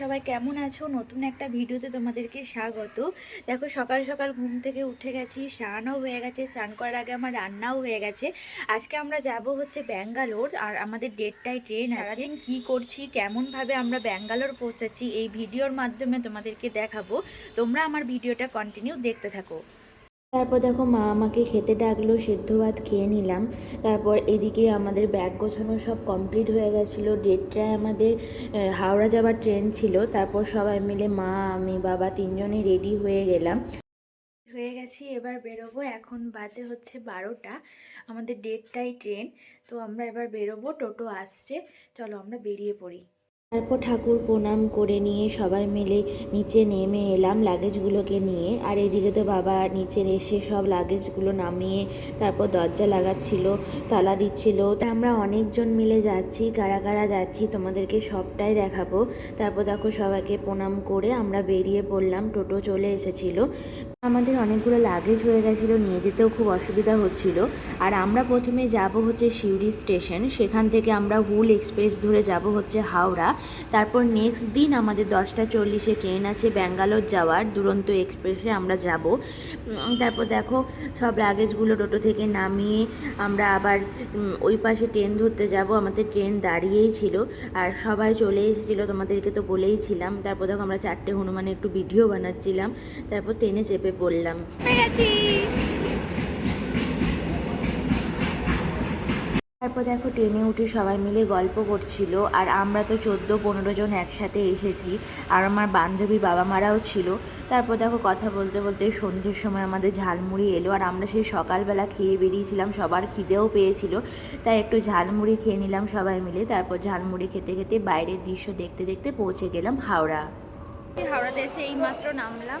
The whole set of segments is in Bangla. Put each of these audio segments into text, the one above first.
সবাই কেমন আছো? নতুন একটা ভিডিওতে তোমাদেরকে স্বাগত। দেখো, সকাল সকাল ঘুম থেকে উঠে গেছি, স্নানও হয়ে গেছে, স্নান করার আগে আমার রান্নাও হয়ে গেছে। আজকে আমরা যাব হচ্ছে ব্যাঙ্গালোর, আর আমাদের ডেটটায় ট্রেন আছে। কী করছি, কেমনভাবে আমরা ব্যাঙ্গালোর পৌঁছাচ্ছি, এই ভিডিওর মাধ্যমে তোমাদেরকে দেখাবো। তোমরা আমার ভিডিওটা কন্টিনিউ দেখতে থাকো। তারপর দেখো মা আমাকে খেতে ডাকলো, সেদ্ধ ভাত খেয়ে নিলাম। তারপর এদিকে আমাদের ব্যাগ গোছানো সব কমপ্লিট হয়ে গেছিল। ডেটটায় আমাদের হাওড়া যাওয়ার ট্রেন ছিল। তারপর সবাই মিলে মা, আমি, বাবা তিনজনই রেডি হয়ে গেলাম। হয়ে গেছি, এবার বেরোবো। এখন বাজে হচ্ছে বারোটা। আমাদের ডেটটাই ট্রেন তো আমরা এবার বেরোবো, টোটো আসছে। চলো আমরা বেরিয়ে পড়ি। তারপর ঠাকুর প্রণাম করে নিয়ে সবাই মিলে নিচে নেমে এলাম লাগেজগুলোকে নিয়ে। আর এদিকে তো বাবা নিচে এসে সব লাগেজগুলো নামিয়ে তারপর দরজা লাগাচ্ছিল, তালা দিচ্ছিল। তা আমরা অনেকজন মিলে যাচ্ছি, কারা কারা যাচ্ছি তোমাদেরকে সবটাই দেখাবো। তারপর দেখো সবাইকে প্রণাম করে আমরা বেরিয়ে পড়লাম, টোটো চলে এসেছিল। আমাদের অনেকগুলো লাগেজ হয়ে গেছিল, নিয়ে যেতেও খুব অসুবিধা হচ্ছিল। আর আমরা প্রথমে যাব হচ্ছে সিউড়ি স্টেশন, সেখান থেকে আমরা হুল এক্সপ্রেস ধরে যাব হচ্ছে হাওড়া। তারপর নেক্সট দিন আমাদের দশটা চল্লিশে ট্রেন আছে ব্যাঙ্গালোর যাওয়ার, দুরন্ত এক্সপ্রেসে আমরা যাব। তারপর দেখো সব লাগেজগুলো টোটো থেকে নামিয়ে আমরা আবার ওই পাশে ট্রেন ধরতে যাব। আমাদের ট্রেন দাঁড়িয়েই ছিল, আর সবাই চলে এসেছিল তোমাদেরকে তো বলেইছিলাম তারপর দেখো আমরা চারটে হনুমানে একটু ভিডিও বানাচ্ছিলাম। তারপর ট্রেনে চেপে পড়লাম তারপর দেখো ট্রেনে উঠে সবাই মিলে গল্প করছিল আর আমরা তো চোদ্দ পনেরো জন একসাথে এসেছি আর আমার বান্ধবী বাবা মারাও ছিল। তারপর দেখো কথা বলতে বলতে সন্ধ্যের সময় আমাদের ঝালমুড়ি এলো আর আমরা সেই সকালবেলা খেয়ে বেরিয়েছিলাম সবার খিদেও পেয়েছিল তাই একটু ঝালমুড়ি খেয়ে নিলাম সবাই মিলে। তারপর ঝালমুড়ি খেতে খেতে বাইরের দৃশ্য দেখতে দেখতে পৌঁছে গেলাম হাওড়া। হাওড়াতে এসে এই মাত্র নামলাম।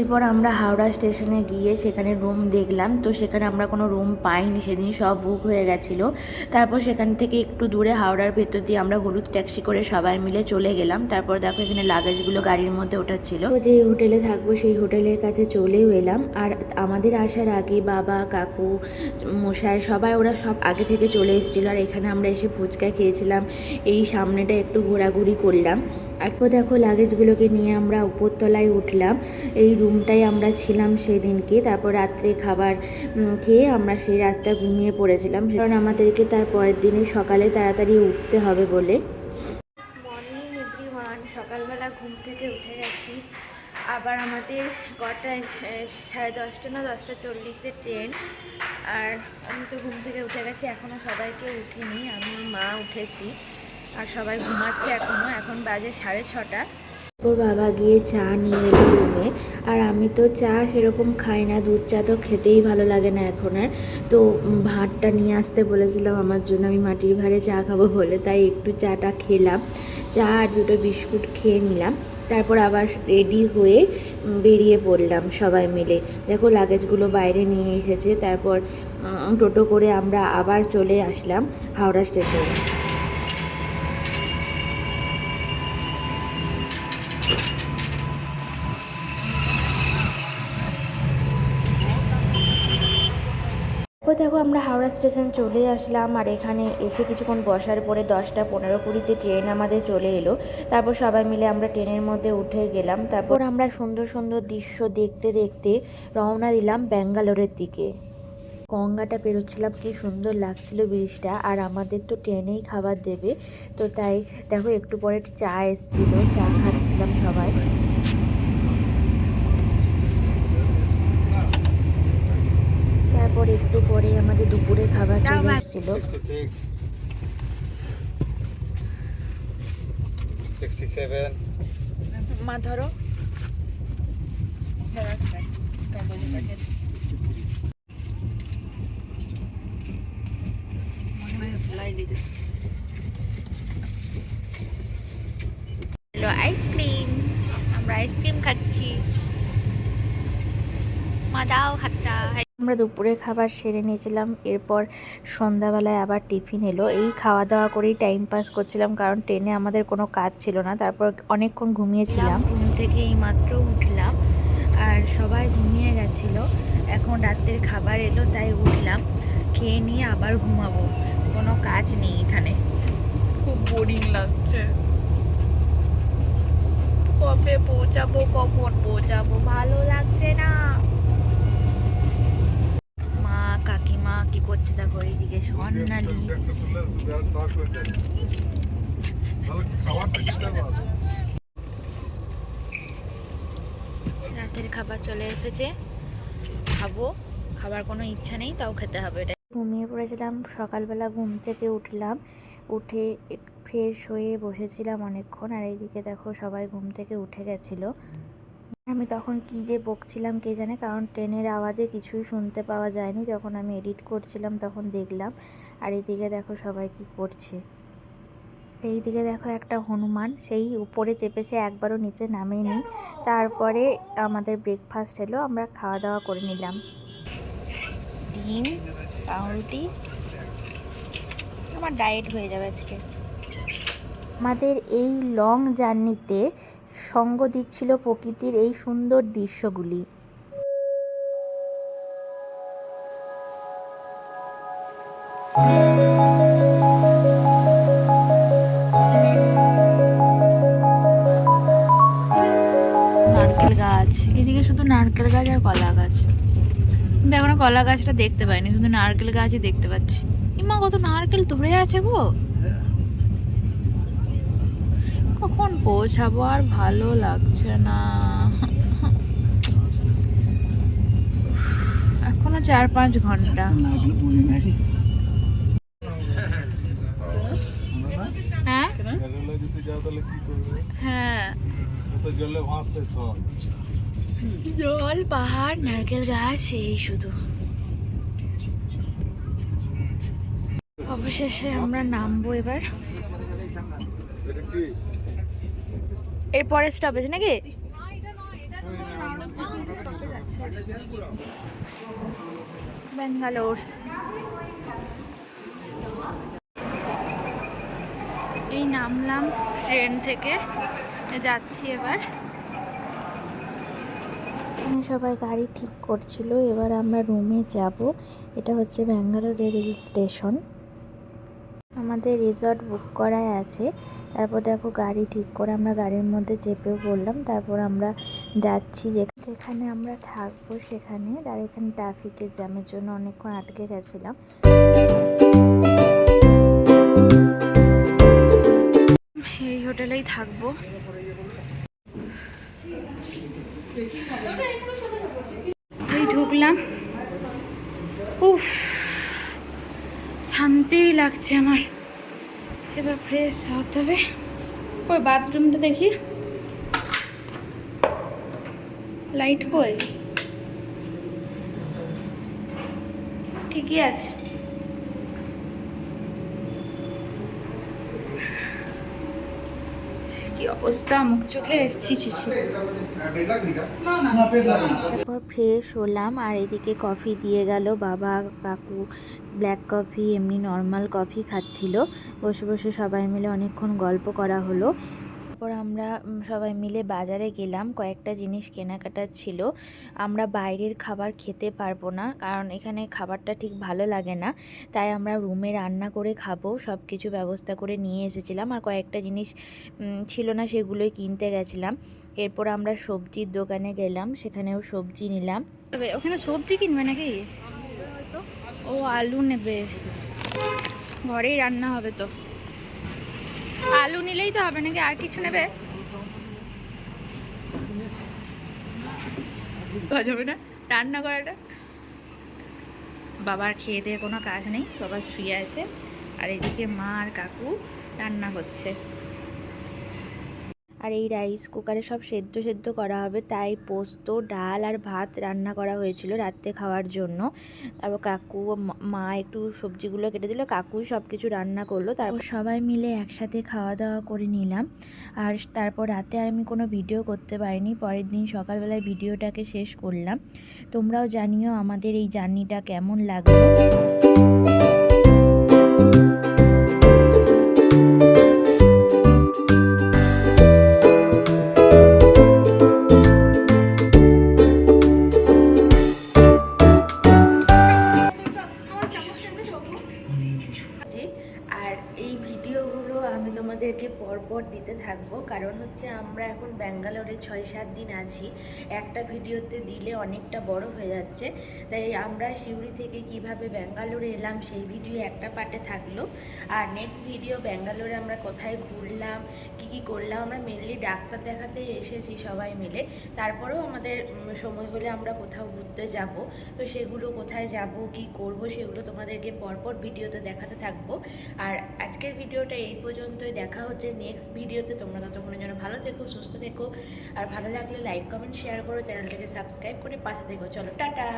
এরপর আমরা হাওড়া স্টেশনে গিয়ে সেখানে রুম দেখলাম। তো সেখানে আমরা কোনো রুম পাইনি, সেদিন সব বুক হয়ে গেছিল। তারপর সেখান থেকে একটু দূরে হাওড়ার ভেতর দিয়ে আমরা হলুদ ট্যাক্সি করে সবাই মিলে চলে গেলাম। তারপর দেখো এখানে লাগেজগুলো গাড়ির মধ্যে ওঠাচ্ছিল। তো যে হোটেলে থাকব, সেই হোটেলের কাছে চলেও এলাম। আর আমাদের আসার আগে বাবা, কাকু, মশাই সবাই ওরা সব আগে থেকে চলে এসেছিল। আর এখানে আমরা এসে ফুচকা খেয়েছিলাম। এই সামনেটা একটু ঘোরাঘুরি করলাম। এরপর দেখো লাগেজগুলোকে নিয়ে আমরা উপরতলায় উঠলাম। এই রুমটাই আমরা ছিলাম সেদিনকে। তারপর রাত্রে খাবার খেয়ে আমরা সেই রাতটা ঘুমিয়ে পড়েছিলাম। কারণ আমাদেরকে তার পরের দিনে সকালে তাড়াতাড়ি উঠতে হবে বলে। সকালবেলা ঘুম থেকে উঠে গেছি। আবার আমাদের কটায় সাড়ে দশটা না, দশটা চল্লিশে ট্রেন আর আমি তো ঘুম থেকে উঠে গেছি এখনও সবাইকে উঠিনি। আমি, মা উঠেছি। আর সবাই ঘুমাচ্ছে এখনও এখন বাজে সাড়ে ছটা। ওর বাবা গিয়ে চা নিয়ে এলো আর আমি তো চা সেরকম খাই না, দুধ চা তো খেতেই ভালো লাগে না এখন আর। তো ভাতটা নিয়ে আসতে বলেছিলাম আমার জন্য, আমি মাটির ভাঁড়ে চা খাব বলে, তাই একটু চাটা খেলাম। চা আর দুটো বিস্কুট খেয়ে নিলাম। তারপর আবার রেডি হয়ে বেরিয়ে পড়লাম সবাই মিলে। দেখো লাগেজগুলো বাইরে নিয়ে এসেছে, তারপর টোটো করে আমরা আবার চলে আসলাম হাওড়া স্টেশনে। দেখো, আমরা হাওড়া স্টেশন চলে আসলাম আর এখানে এসে কিছুক্ষণ বসার পরে দশটা পনেরো কুড়িতে ট্রেন আমাদের চলে এলো। তারপর সবাই মিলে আমরা ট্রেনের মধ্যে উঠে গেলাম। তারপর আমরা সুন্দর সুন্দর দৃশ্য দেখতে দেখতে রওনা দিলাম ব্যাঙ্গালোরের দিকে। গঙ্গাটা পেরোচ্ছিলাম, কি সুন্দর লাগছিল ব্রিজটা আর আমাদের তো ট্রেনেই খাবার দেবে। তো তাই দেখো, একটু পরে চা এসছিল, চা খাচ্ছিলাম সবাই তারপর একটু পরে আমাদের দুপুরে খাবার চলে এসেছিল। মা ধরো। আইসক্রিম। আমরা আইসক্রিম খাচ্ছি। মা দাও হাতটা। আমরা দুপুরে খাবার সেরে নিয়েছিলাম এরপর সন্ধ্যাবেলায় আবার টিফিন এলো। এই খাওয়া দাওয়া করেই টাইম পাস করছিলাম কারণ ট্রেনে আমাদের কোনো কাজ ছিল না। তারপর অনেকক্ষণ ঘুমিয়েছিলাম। ঘুম থেকে এই মাত্র উঠলাম আর সবাই ঘুমিয়ে গেছিল। এখন রাত্রের খাবার এলো তাই উঠলাম। খেয়ে নিয়ে আবার ঘুমাবো। কোনো কাজ নেই এখানে। খুব বোরিং লাগছে। কবে পৌঁছাবো কখন পৌঁছাবো? ভালো লাগছে না মা কাকিমা কি করছে দেখো, এইদিকে স্বর্ণালী রাতের খাবার চলে এসেছে। খাব, খাবার কোনো ইচ্ছা নেই, তাও খেতে হবে এটা ঘুমিয়ে পড়েছিলাম, সকালবেলা ঘুম থেকে উঠলাম, উঠে ফ্রেশ হয়ে বসেছিলাম অনেকক্ষণ, আর এইদিকে দেখো সবাই ঘুম থেকে উঠে গেছিল। আমি তখন কি যে বকছিলাম কে জানে, কারণ ট্রেনের আওয়াজে কিছুই শুনতে পাওয়া যায়নি। যখন আমি এডিট করছিলাম তখন দেখলাম, আর এইদিকে দেখো সবাই কি করছে। এই দিকে দেখো একটা হনুমান, সেই উপরে চেপে সে একবারও নিচে নামেনি। তারপরে আমাদের ব্রেকফাস্ট এলো, আমরা খাওয়া দাওয়া করে নিলাম। ডিম, পাউরুটি। আমার ডায়েট হয়ে যাবে আজকে। আমাদের এই লং জার্নিতে সঙ্গ দিচ্ছিল প্রকৃতির এই সুন্দর দৃশ্যগুলি। নারকেল গাছ। এদিকে শুধু নারকেল গাছ আর কলা গাছ। কিন্তু এখনও কলা গাছটা দেখতে পাইনি, শুধু নারকেল গাছই দেখতে পাচ্ছি। ইমা, কত নারকেল ধরে আছে গো। কখন পৌঁছাবো আর ভালো লাগছে না। এখনও চার পাঁচ ঘণ্টা হ্যাঁ? হ্যাঁ? তো জলে পাহাড় নারকেল গাছ এই শুধু। অবশেষে আমরা নামবো এবার। এটা কি? এর পরে স্টপেজ নাকি? ব্যাঙ্গালোর। এই নামলাম ট্রেন থেকে। যাচ্ছি এবার। এখানে সবাই গাড়ি ঠিক করছিল, এবার আমরা রুমে যাব। এটা হচ্ছে ব্যাঙ্গালোর রেল স্টেশন। আমাদের রিসর্ট বুক করাই আছে। তারপর দেখো গাড়ি ঠিক করে আমরা গাড়ির মধ্যে চেপেও পড়লাম। তারপর আমরা যাচ্ছি যেখানে আমরা থাকব সেখানে। আর এখানে ট্রাফিকের জ্যামের জন্য অনেকক্ষণ আটকে গেছিলাম। এই হোটেলেই থাকব। ঢুকলাম। উফ, শান্তিই লাগছে আমার। এবার ফ্রেশ হতে হবে। ওই বাথরুমটা দেখি। লাইট কই? ঠিকই আছে? কি অবস্থা, মুখ চোখে? তারপর ফ্রেশ হলাম, আর এদিকে কফি দিয়ে গেল বাবা, কাকু ব্ল্যাক কফি, এমনি নর্মাল কফি খাচ্ছিল। বসে বসে সবাই মিলে অনেকক্ষণ গল্প করা হলো। তারপর আমরা সবাই মিলে বাজারে গেলাম। কয়েকটা জিনিস কেনাকাটার ছিল। আমরা বাইরের খাবার খেতে পারব না, কারণ এখানে খাবারটা ঠিক ভালো লাগে না। তাই আমরা রুমে রান্না করে খাব সব কিছু ব্যবস্থা করে নিয়ে এসেছিলাম। আর কয়েকটা জিনিস ছিল না সেগুলোই কিনতে গেছিলাম। এরপর আমরা সবজির দোকানে গেলাম, সেখানেও সবজি নিলাম। ওখানে সবজি কিনবে নাকি? ও আলু নেবে। ঘরেই রান্না হবে তো। আলু নিলেই তো হবে নাকি? আর কিছু নেবে? যাবে না। রান্না করাটা। বাবার খেয়ে দিয়ে কোনো কাজ নেই। বাবা শুয়ে আছে। আর এদিকে মা আর কাকু রান্না করছে। আর এই রাইস কুকারে সব সেদ্ধ সেদ্ধ করা হবে। তাই পোস্ত, ডাল আর ভাত রান্না করা হয়েছিল রাত্রে খাওয়ার জন্য। তারপর কাকু মা- একটু সবজিগুলো কেটে দিল কাকু সব কিছু রান্না করল। তারপর সবাই মিলে একসাথে খাওয়া দাওয়া করে নিলাম। আর তারপর রাতে আর আমি কোনো ভিডিও করতে পারিনি। পরের দিন সকালবেলায় ভিডিওটাকে শেষ করলাম। তোমরাও জানিও আমাদের এই জার্নিটা কেমন লাগল। আর এই ভিডিওগুলো আমি তোমাদেরকে পরপর দিতে থাকব। কারণ হচ্ছে আমরা এখন ব্যাঙ্গালোরে ছয় সাত দিন আছি। একটা ভিডিওতে দিলে অনেকটা বড় হয়ে যাচ্ছে। তাই আমরা সিউড়ি থেকে কীভাবে ব্যাঙ্গালোরে এলাম সেই ভিডিও একটা পার্টে থাকল। আর নেক্সট ভিডিও ব্যাঙ্গালোরে আমরা কোথায় ঘুরলাম, কি কি করলাম, আমরা মেনলি ডাক্তার দেখাতে এসেছি সবাই মিলে। তারপরেও আমাদের সময় হলে আমরা কোথাও ঘুরতে যাব। তো সেগুলো কোথায় যাব, কি করব, সেগুলো তোমাদেরকে পরপর ভিডিওতে দেখাতে থাকব। আর আজকের ভিডিওটা এই পর্যন্তই। দেখা হচ্ছে নেক্সট ভিডিওতে। তোমরা ততক্ষণের জন্য ভালো থেকো, সুস্থ থেকো। আর ভালো লাগলে লাইক কমেন্ট শেয়ার করো। চ্যানেলটাকে সাবস্ক্রাইব করে পাশে থেকো। চলো, টাটা!